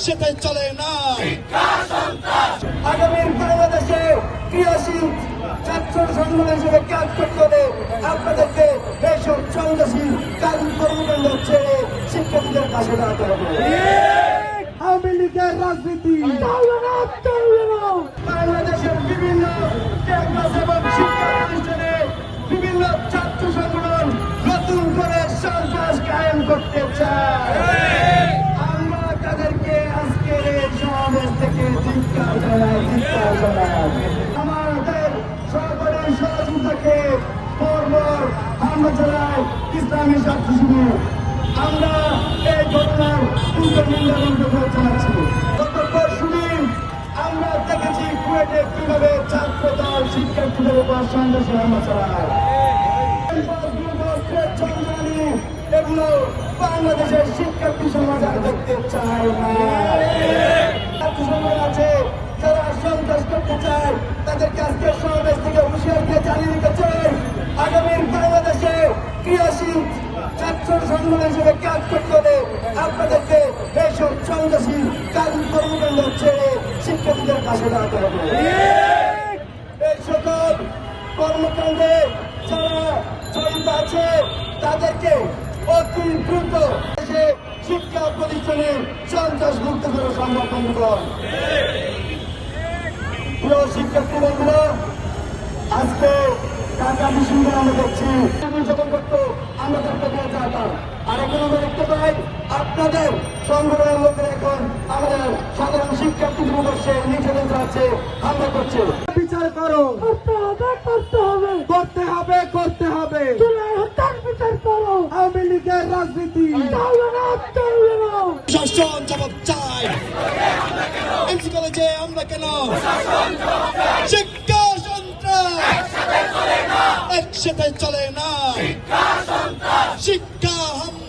একসাথে চলে না। আগামীর বাংলাদেশে ক্রিয়াশীল ছাত্র সংগঠন হিসেবে কাজ করতে হলে আপনাদেরকে এইসব সন্ত্রাসী কাজ কর্মকাণ্ড ছেড়ে শিক্ষার্থীদের পাশে দাঁড়াতে হবে। আওয়ামী লীগের রাজনীতি। বাংলাদেশের আমাদের সকলের সহযোগিতাকে পরপর আমরা জানাই ইসলামী ছাত্র শিবির আমরা এই ঘটনার তীব্র নিন্দা আমরা দেখেছি কুয়েটে কীভাবে ছাত্র দল শিক্ষার্থীদের উপর সন্ত্রাসী হামলা চালায় বাংলাদেশের শিক্ষার্থী সমাজ দেখতে চায় না সন্ত্রাস করতে চায় তাদের কাছকে সমাবেশ থেকে হুঁশিয়ার দিয়ে জানিয়ে দিতে চাই আগামীর বাংলাদেশে ক্রিয়াশীল ছাত্র সংগঠন হিসেবে কাজ করতে হলে আপনাদেরকে এইসব সন্ত্রাসী কর্মকাণ্ড ছেড়ে শিক্ষার্থীদের পাশে দাঁড়াতে হবে। এই সকল কর্মকাণ্ডে যারা জড়িত আছে, তাদেরকে অতি দ্রুত শিক্ষা প্রতিষ্ঠানে সন্ত্রাস মুক্ত করা সম্ভব প্রিয় শিক্ষার্থী বন্ধুরা আজকে ঢাকা বিশ্ববিদ্যালয় আমরা দেখছি যখন করতো আমরা তার পেয়ে যেতাম আর এখন আমরা দেখতে পাই আপনাদের সংগঠনের লোকের এখন আমাদের সাধারণ শিক্ষার্থীদের উপর নির্যাতন চালাচ্ছে হামলা করছে। বিচার করো। করতে হবে করতে হবে। করতে হবে করতে হবে। হত্যার বিচার করো। আওয়ামী লীগের রাজনীতি। শাসন জবাব এমসি কলেজে আমরা কেন? শিক্ষা সন্ত্রাস। একসাথে চলে না। শিক্ষা হামলা।